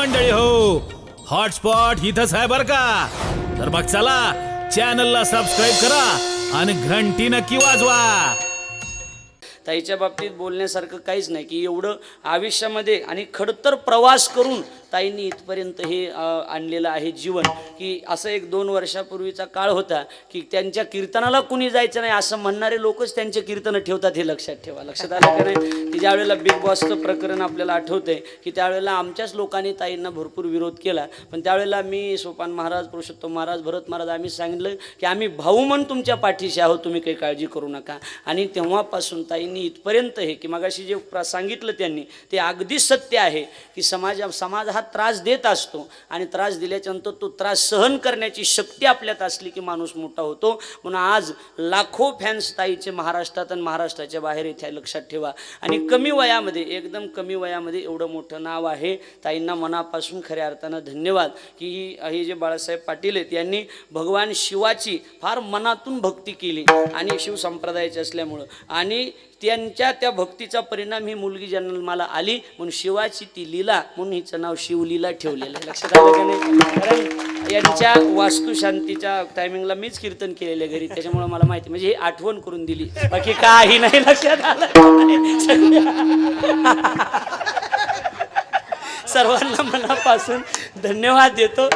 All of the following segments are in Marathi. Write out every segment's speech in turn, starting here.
मंडळी हो. हॉटस्पॉट इथंच आहे बर का? तर मग चला चॅनलला सबस्क्राईब करा आणि घंटी नक्की वाजवा. ताईच्या बाबतीत बोलण्यासारखं काहीच नाही की एवढं आयुष्यामध्ये आणि खडतर प्रवास करून ताईंनी इथपर्यंत हे आणलेलं आहे जीवन. की असं एक दोन वर्षापूर्वीचा काळ होता की त्यांच्या कीर्तनाला कुणी जायचं नाही असं म्हणणारे लोकच त्यांचे कीर्तनं ठेवतात हे लक्षात ठेवा. लक्षात आलं का नाही? की ज्यावेळेला बिग बॉसचं प्रकरण आपल्याला आठवतंय की त्यावेळेला आमच्याच लोकांनी ताईंना भरपूर विरोध केला. पण त्यावेळेला मी सोपान महाराज पुरुषोत्तम महाराज भरत महाराज आम्ही सांगितलं की आम्ही भाऊ म्हणून तुमच्या पाठीशी आहोत तुम्ही काही काळजी करू नका. आणि तेव्हापासून ताईंनी इथपर्यंत हे की मगाशी जे सांगितलं त्यांनी ते अगदी सत्य आहे की समाज समाज हा त्रास देत असतो आणि त्रास दिल्याच्यानंतर तो त्रास सहन करण्याची शक्ती आपल्यात असली की माणूस मोठा होतो. म्हणून आज लाखो फॅन्स ताईचे महाराष्ट्रात आणि महाराष्ट्राच्या बाहेर इथे लक्षात ठेवा. आणि कमी वयामध्ये एकदम कमी वयामध्ये एवढं मोठं नाव आहे. ताईंना मनापासून खऱ्या अर्थानं धन्यवाद. की हे जे बाळासाहेब पाटील आहेत यांनी भगवान शिवाची फार मनातून भक्ती केली. आणि शिव संप्रदायाची असल्यामुळं. आणि त्यांच्या त्या भक्तीचा परिणाम ही मुलगी जन्माला आली म्हणून शिवाची ती लीला म्हणून हिचं नाव शिवलीला ठेवलेलं आहे. लक्षात आलं का नाही? कारण यांच्या वास्तुशांतीच्या टायमिंगला मीच कीर्तन केलेलं आहे घरी त्याच्यामुळे मला माहिती म्हणजे ही आठवण करून दिली. बाकी काही नाही लक्षात आलं सर्वांना मनापासून धन्यवाद देतो.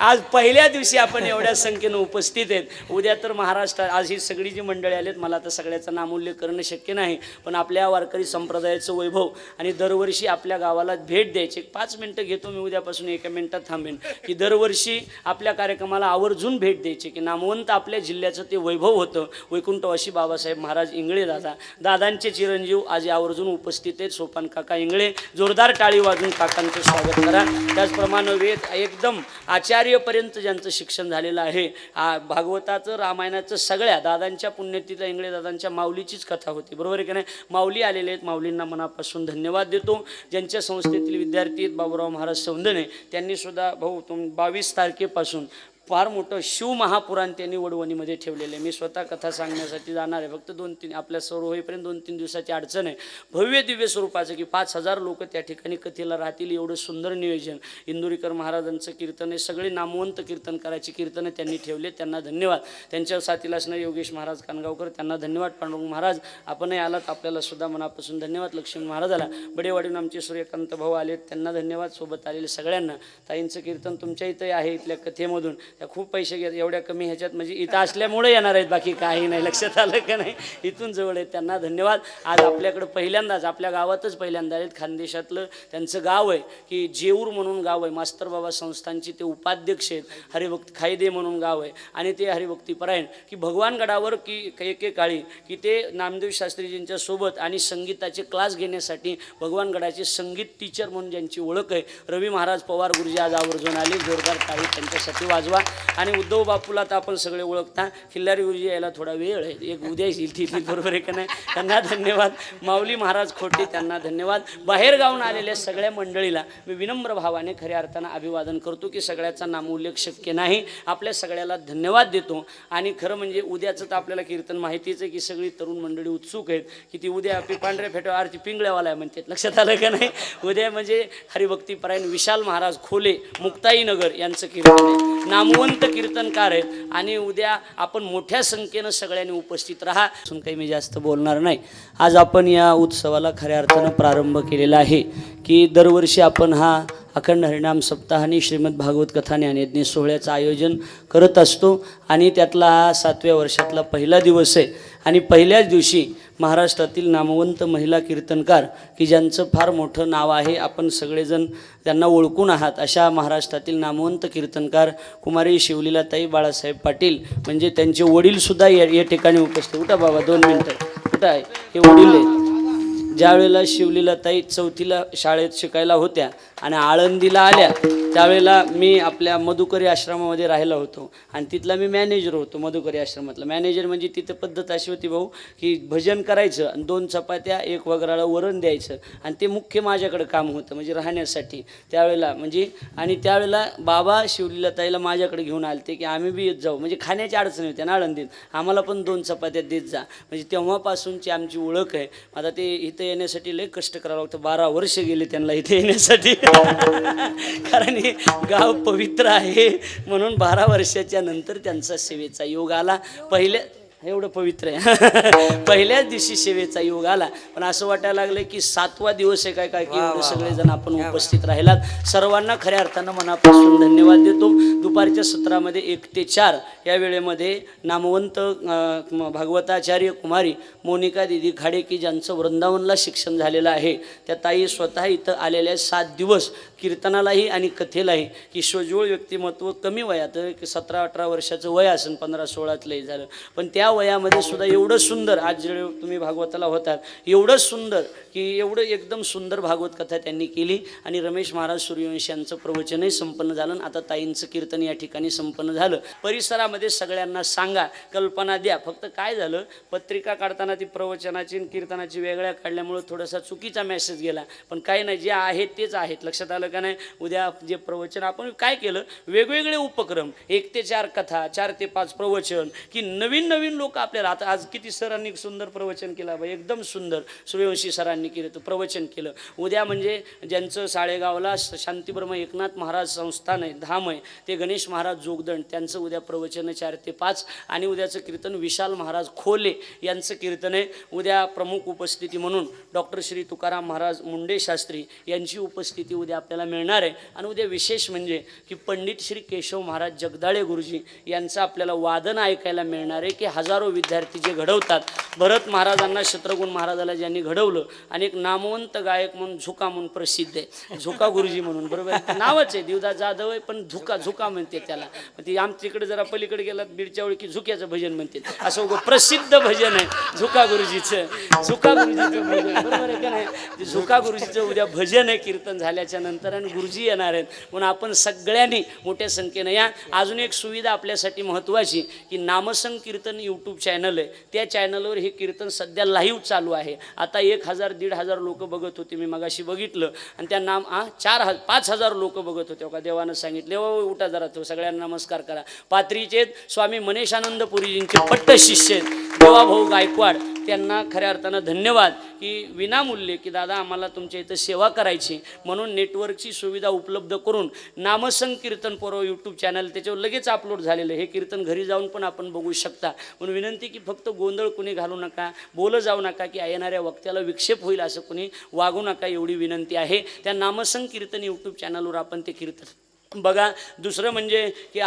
आज पहिल्या दिवशी आपण एवढ्या संख्येनं उपस्थित आहेत. उद्या तर महाराष्ट्रात आज ही सगळी जी मंडळी आलेत मला तर सगळ्याचा नामोल्लेख करणं शक्य नाही पण आपल्या वारकरी संप्रदायाचं वैभव आणि दरवर्षी आपल्या गावाला भेट द्यायची. पाच मिनटं घेतो मी उद्यापासून एका मिनटात थांबेन. की दरवर्षी आपल्या कार्यक्रमाला आवर्जून भेट द्यायची की नामवंत आपल्या जिल्ह्याचं ते वैभव होतं. वैकुंठवाशी बाबासाहेब महाराज इंगळे दादा. दादांचे चिरंजीव आज आवर्जून उपस्थित आहेत. सोपान काका इंगळे जोरदार टाळी वाजून काकांचं स्वागत करा. त्याचप्रमाणे वेद एकदम आचार्य आचार्यपर्यंत ज्यांचं शिक्षण झालेलं आहे आ, भागवताचं रामायणाचं सगळ्या दादांच्या पुण्यतिथीला इंगळे दादांच्या माऊलीचीच कथा होती. बरोबर आहे की नाही? माऊली आलेले आहेत. माऊलींना मनापासून धन्यवाद देतो. ज्यांच्या संस्थेतील विद्यार्थी आहेत बाबूराव महाराज सौंदने त्यांनी सुद्धा भाऊ तुम बावीस तारखेपासून फार मोठं शिव महापुराण त्यांनी वडवणीमध्ये ठेवलेलं आहे. मी स्वतः कथा सांगण्यासाठी जाणार आहे. फक्त दोन तीन आपल्या सर्व होईपर्यंत दोन तीन दिवसाची अडचण आहे. भव्य दिव्य स्वरूपाचं की पाच हजार लोक त्या ठिकाणी कथेला राहतील. एवढं सुंदर नियोजन. इंदुरीकर महाराजांचं कीर्तन आहे. सगळे नामवंत कीर्तन करायची कीर्तनं त्यांनी ठेवले त्यांना धन्यवाद. त्यांच्या साथीला असणं योगेश महाराज कानगावकर त्यांना धन्यवाद. पांडुरंग महाराज आपणही आलात. आपल्याला सुद्धा मनापासून धन्यवाद. लक्ष्मी महाराजाला. बडेवाडीहून आमचे सूर्यकांत भाऊ आलेत. त्यांना धन्यवाद. सोबत आलेले सगळ्यांना. ताईंचं कीर्तन तुमच्या इथंही आहे. इथल्या कथेमधून. खूप पैसे घेत एवढ्या कमी ह्याच्यात म्हणजे इथं असल्यामुळे येणार आहेत बाकी काही नाही. लक्षात आलं का नाही? इथून जवळ आहेत त्यांना धन्यवाद. आज आपल्याकडं पहिल्यांदाच आपल्या गावातच पहिल्यांदा आहेत. खानदेशातलं त्यांचं गाव आहे की जेऊर म्हणून गाव आहे. मास्तर बाबा संस्थांचे ते उपाध्यक्ष आहेत. हरिभक्ती खायदे म्हणून गाव आहे. आणि ते हरिभक्तीपरायण की भगवानगडावर की एकेकाळी की ते नामदेव शास्त्रीजींच्या सोबत आणि संगीताचे क्लास घेण्यासाठी भगवानगडाचे संगीत टीचर म्हणून ज्यांची ओळख आहे. रवी महाराज पवार गुरुजी आज आवर्जून आले. जोरदार काळी त्यांच्यासाठी वाजवा. आणि उद्धव बापूला तर आपण सगळे ओळखता. खिल्लारी गुरुजी यायला थोडा वेळ आहे. एक उद्या येईल ती बरोबर आहे का नाही? त्यांना धन्यवाद. माऊली महाराज खोटे त्यांना धन्यवाद. बाहेर गावून आलेल्या सगळ्या मंडळीला मी विनम्र भावाने खऱ्या अर्थानं अभिवादन करतो की सगळ्याचा नामोल्लेख शक्य नाही. आपल्या सगळ्याला धन्यवाद देतो. आणि खरं म्हणजे उद्याचं तर आपल्याला कीर्तन माहितीच आहे की सगळी तरुण मंडळी उत्सुक आहेत की ती उद्या आपली पांढऱ्या फेट्यावर आरती पिंगळ्यावाला आहे म्हणतात. लक्षात आलं का नाही? उद्या म्हणजे हरिभक्तीपरायण विशाल महाराज खोले मुक्ताईनगर यांचं कीर्तन आहे. नामवंत कीर्तनकार आहेत. आणि उद्या आपण मोठ्या संख्येनं सगळ्यांनी उपस्थित राहा. असून काही मी जास्त बोलणार नाही. आज आपण या उत्सवाला खऱ्या अर्थानं प्रारंभ केलेला आहे की दरवर्षी आपण हा अखंड हरिणाम सप्ताहाने श्रीमद भागवत कथा ज्ञानयज्ञ सोहळ्याचं आयोजन करत असतो. आणि त्यातला हा सातव्या वर्षातला पहिला दिवस आहे. आणि पहिल्याच दिवशी महाराष्ट्रातील नामवंत महिला कीर्तनकार की ज्यांचं फार मोठं नाव आहे आपण सगळेजण त्यांना ओळखून आहात. अशा महाराष्ट्रातील नामवंत कीर्तनकार कुमारी शिवलीलाताई बाळासाहेब पाटील म्हणजे त्यांचे वडीलसुद्धा या या ठिकाणी उपस्थित. उठा बाबा दोन मिनटं. कुठं आहे? हे वडील आहेत. ज्यावेळेला शिवलीला शिवलीलाताई चौथीला शाळेत शिकायला होत्या आणि आळंदीला आल्या त्यावेळेला मी आपल्या मधुकरी आश्रमामध्ये राहिला होतो. आणि तिथला मी मॅनेजर होतो मधुकरी आश्रमातला. मॅनेजर म्हणजे तिथं पद्धत अशी होती भाऊ की भजन करायचं आणि दोन चपात्या एक वगराला वरण द्यायचं आणि ते मुख्य माझ्याकडे काम होतं म्हणजे राहण्यासाठी. त्यावेळेला म्हणजे आणि त्यावेळेला बाबा शिवलीलाताईला माझ्याकडे घेऊन आलते की आम्ही बी येत जाऊ. म्हणजे खाण्याची अडचण होत्या ना आळंदीत. आम्हाला पण दोन चपात्या देत जा. म्हणजे तेव्हापासूनची आमची ओळख आहे. आता ते इथं येण्यासाठी लय कष्ट करावं लागतं. बारा वर्ष गेले त्यांना इथे येण्यासाठी. कारण हे गाव पवित्र आहे. म्हणून बारा वर्षाच्या नंतर त्यांचा सेवेचा योग आला. पहिल्या एवढं पवित्र आहे. पहिल्याच दिवशी सेवेचा योग आला. पण असं वाटायला लागलं की सातवा दिवस आहे काय काय की एवढे सगळेजण आपण उपस्थित राहिलात. सर्वांना खऱ्या अर्थानं मनापासून धन्यवाद देतो. दुपारच्या सत्रामध्ये एक ते चार या वेळेमध्ये नामवंत भागवताचार्य कुमारी मोनिका दिदी खाडे की ज्यांचं वृंदावनला शिक्षण झालेलं आहे त्या ताई स्वतः इथं आलेल्या. सात दिवस कीर्तनालाही आणि कथेलाही की सोजवळ व्यक्तिमत्व कमी वयात सतरा अठरा वर्षाचं वय असेल पंधरा सोळातलंही झालं. पण त्या वयामध्ये सुद्धा एवढं सुंदर आज जे तुम्ही भागवताला होतात एवढं सुंदर की एवढं एकदम सुंदर भागवत कथा त्यांनी केली आणि रमेश महाराज सूर्यवंशी यांचं प्रवचनही संपन्न झालं आणि आता ताईंचं कीर्तन या ठिकाणी संपन्न झालं. परिसरामध्ये सगळ्यांना सांगा कल्पना द्या. फक्त काय झालं? पत्रिका काढताना ती प्रवचनाची आणि कीर्तनाची वेगळ्या काढल्यामुळं थोडासा चुकीचा मेसेज गेला. पण काही नाही जे आहेत तेच आहेत. लक्षात आलं का नाही? उद्या जे प्रवचन आपण काय केलं? वेगवेगळे उपक्रम एक ते चार कथा चार ते पाच प्रवचन की नवीन नवीन लोक आपल्याला आता आज किती सरांनी सुंदर प्रवचन केलं बा एकदम सुंदर. सूर्यवंशी सरांनी केलं तर प्रवचन केलं. उद्या म्हणजे ज्यांचं साळेगावला शांतीब्रह्म एकनाथ महाराज संस्थान आहे धाम आहे ते गणेश महाराज जोगदंड त्यांचं उद्या प्रवचन चार ते पाच. आणि उद्याचं कीर्तन विशाल महाराज खोले यांचं कीर्तन आहे. उद्या प्रमुख उपस्थिती म्हणून डॉक्टर श्री तुकाराम महाराज मुंडे शास्त्री यांची उपस्थिती उद्या आपल्याला मिळणार आहे. आणि उद्या विशेष म्हणजे की पंडित श्री केशव महाराज जगदाळे गुरुजी यांचं आपल्याला वादन ऐकायला मिळणार आहे की हजार विद्यार्थी जे घडवतात भरत महाराजांना शत्रुघ्न महाराजाला ज्यांनी घडवलं आणि एक नामवंत गायक म्हणून झुका म्हणून प्रसिद्ध आहे. झुका गुरुजी म्हणून बरोबर? नावच आहे दिवदा जाधव आहे पण झुका झुका म्हणते त्याला. ती आमच्या इकडे जरा पलीकडे गेलात बीडच्या ओळखी झुक्याचं भजन म्हणते. असं प्रसिद्ध भजन आहे झुका गुरुजीचं. झुका गुरुजीचं भजन बरोबर आहे का नाही? झुका गुरुजीचं उद्या भजन आहे कीर्तन झाल्याच्यानंतर आणि गुरुजी येणार आहेत. म्हणून आपण सगळ्यांनी मोठ्या संख्येनं या. अजून एक सुविधा आपल्यासाठी महत्त्वाची की नामसंकीर्तन यूट्यूब चॅनल आहे. त्या चॅनलवर हे कीर्तन सध्या लाईव्ह चालू आहे. आता एक हजार दीड हजार लोक बघत होते मी मगाशी बघितलं. आणि त्या नाम आ चार ह पाच हजार लोक बघत होते. का देवानं सांगितले "ओ, उठा जरा तो सगळ्यांना नमस्कार करा. पात्रीचे स्वामी मनेशानंद पुरीजींचे पट्ट शिष्य आहेत. देवाभाऊ गायकवाड त्यांना खऱ्या अर्थानं धन्यवाद की विनामूल्य की दादा आम्हाला तुमच्या इथं सेवा करायची. म्हणून नेटवर्कची सुविधा उपलब्ध करून नामसंकीर्तन पर्व यूट्यूब चॅनल त्याच्यावर लगेच अपलोड झालेलं हे कीर्तन घरी जाऊन पण आपण बघू शकता. म्हणून विनंती की फक्त गोंधळ कुणी घालू नका बोलं जाऊ नका की येणाऱ्या वक्त्याला विक्षेप होईल असं कुणी वागू नका एवढी विनंती आहे. त्या नामसंकीर्तन यूट्यूब चॅनलवर आपण ते कीर्तन बघा दुसरं म्हणजे की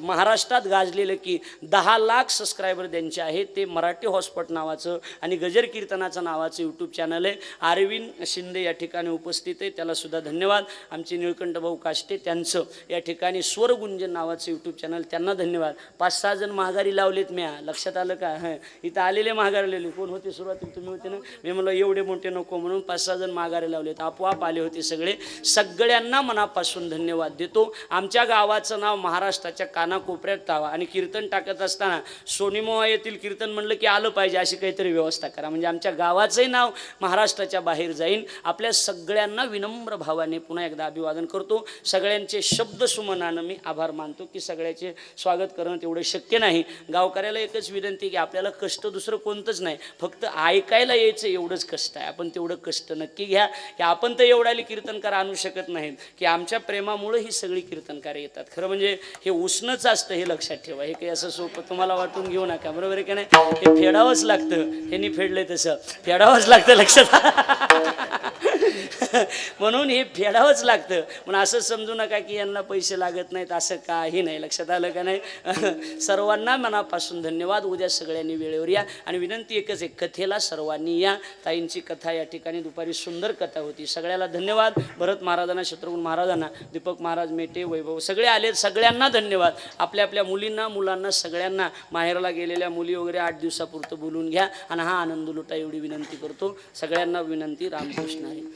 महाराष्ट्रात गाजलेलं की दहा लाख सबस्क्रायबर त्यांचे आहेत ते मराठी हॉस्पॉट नावाचं आणि गजर कीर्तनाचं नावाचं यूट्यूब चॅनल आहे. अरविंद शिंदे या ठिकाणी उपस्थित आहे त्यालासुद्धा धन्यवाद. आमचे निळकंठ भाऊ काष्टे त्यांचं या ठिकाणी स्वरगुंजन नावाचं यूट्यूब चॅनल त्यांना धन्यवाद. पाच सहा जण महागारी लावलेत म्या. लक्षात आलं का? हां. इथं आलेले महागारी कोण होते सुरुवातीला? तुम्ही होते ना? मी म्हणलं एवढे मोठे नको म्हणून पाच सहा जण माघारी लावलेत. आपोआप आले होते सगळे. सगळ्यांना मनापासून धन्यवाद देतो. आमच्या गावाचं नाव महाराष्ट्राच्या कानाकोपऱ्यात टावा आणि कीर्तन टाकत असताना सोनीमोहा येथील कीर्तन म्हणलं की आलं पाहिजे अशी काहीतरी व्यवस्था करा. म्हणजे आमच्या गावाचंही नाव महाराष्ट्राच्या बाहेर जाईन. आपल्या सगळ्यांना विनम्र भावाने पुन्हा एकदा अभिवादन करतो. सगळ्यांचे शब्द सुमनानं मी आभार मानतो की सगळ्याचे स्वागत करणं तेवढं शक्य नाही. गावकऱ्याला एकच विनंती की आपल्याला कष्ट दुसरं कोणतंच नाही. फक्त ऐकायला यायचं एवढंच कष्ट आहे. आपण तेवढं कष्ट नक्की घ्या. की आपण तर एवढ्याले कीर्तनकार आणू शकत नाहीत. की आमच्या प्रेमामुळे ही सगळी कीर्तनकार येतात. खरं म्हणजे हे उष्णच असतं हे लक्षात ठेवा. हे काही असं सोपं तुम्हाला वाटून घेऊ नका. बरोबर आहे का नाही? हे फेडावंच लागतं. ह्यांनी फेडलंय तसं. फेडावंच लागतं लक्षात. म्हणून हे फेडावंच लागतं. म्हणून असं समजू नका की यांना पैसे लागत नाहीत असं काही नाही. लक्षात आलं का नाही? सर्वांना मनापासून धन्यवाद. उद्या सगळ्यांनी वेळेवर या. आणि विनंती एकच आहे कथेला सर्वांनी या. ताईंची कथा या ठिकाणी दुपारी सुंदर कथा होती. सगळ्याला धन्यवाद. भरत महाराजांना शत्रुघ्न महाराजांना दीपक महाराज मेटे वैभव सगळे आले. सगळ्यांना धन्यवाद. आपल्या आपल्या मुलींना मुलांना सगळ्यांना माहेरला गेलेल्या मुली वगैरे आठ दिवसापुरतं बोलून घ्या. आणि हा आनंद लुटा एवढी विनंती करतो. सगळ्यांना विनंती रामकृष्ण आहे